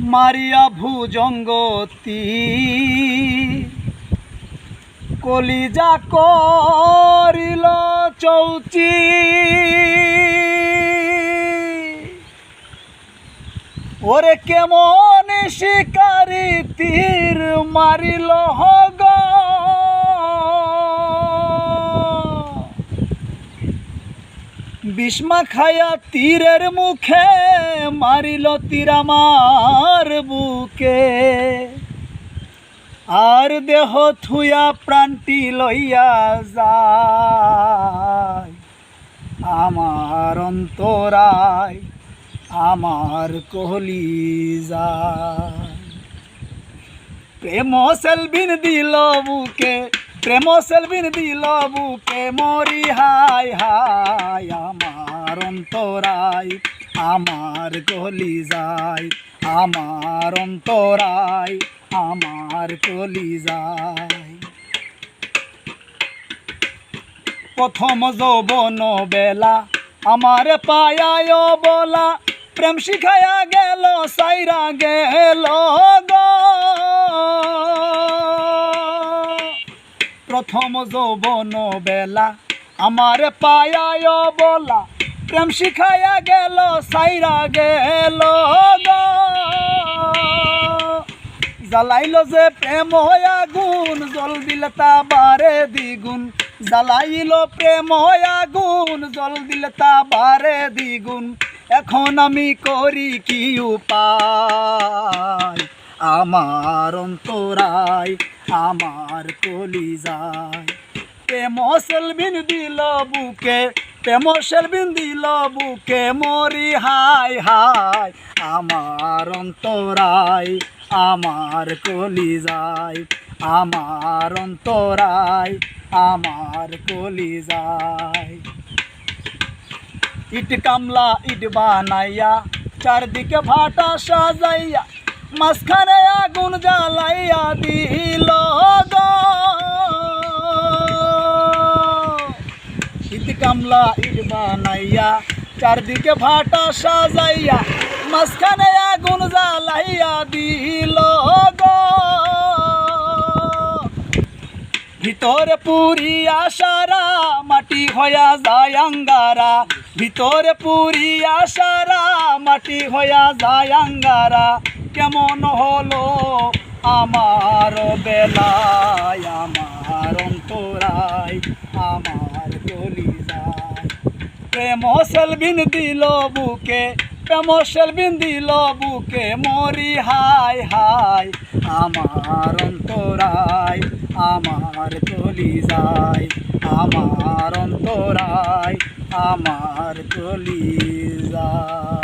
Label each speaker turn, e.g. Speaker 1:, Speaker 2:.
Speaker 1: মারিয়া ভুজঙ্গতি। কলিজা করিল চৌচি। ওরে কেমন শিকারি তীর মারিল হগ বিষ্মা খায়া তীরের মুখে মারিল তীর আমার বুকে। আর দেহ থুয়া প্রাণটি লইয়া যায়। আমার অন্তরায় আমার কহলি যায় প্রেম সেলবিন দিল বুকে, প্রেম সেলবিন দিল বুকে, মরি হাই আমার অন্তরায়, আমার কলি যায়, আমার অন্তরায়, আমার কলি যায়। প্রথম যৌবন বেলা, আমার পায়ায় বলা, প্রেম শিখায়া গেল, সাইরা গেল প্রথম যৌবন বেলা, আমার পায়ায় বলা প্রেম শিখায়া গেল, সাইরা গেল জ্বালাইল যে প্রেম গুণ, জল দিলে তা বারে দ্বিগুণ। জ্বালাইল প্রেম গুণ, জল দিলে তা বারে দ্বিগুণ। এখন আমি করি কি উপায়? আমার অন্তরায়, আমার কলি যায় প্রেম সেলবিন দিল বুকে প্রেম সেলবিন দিল বুকে মরি, হাই হাই। আমার অন্তরায়, আমার কলি যায় আমার অন্তরায়, আমার কলি যায় ইট কামলা, ইট বানাইয়া, চারদিকে ভাটা সাজাইয়া, মাঝখানে আগুন জ্বালাইয়া দিল কামলা ইট বানাইয়া চারদিকে ভাটা সাজাইয়া, মাঝখানে আগুন জ্বালাইয়া দিল ভিতরে পুরিয়া সারা মাটি হইয়া যায় আঙ্গারা। ভিতরে পুরিয়া সারা মাটি হইয়া যায় আঙ্গারা। কেমন হলো আমার বেলায়, আমার অন্তরায়, আমার গলি যায় প্রেম সেলবিন দিল বুকে প্রেম সেলবিন দিল বুকে, মরি হাই হাই আমার অন্তরায়, আমার চলি যায়, আমার অন্তরায়, আমার চলি যায়।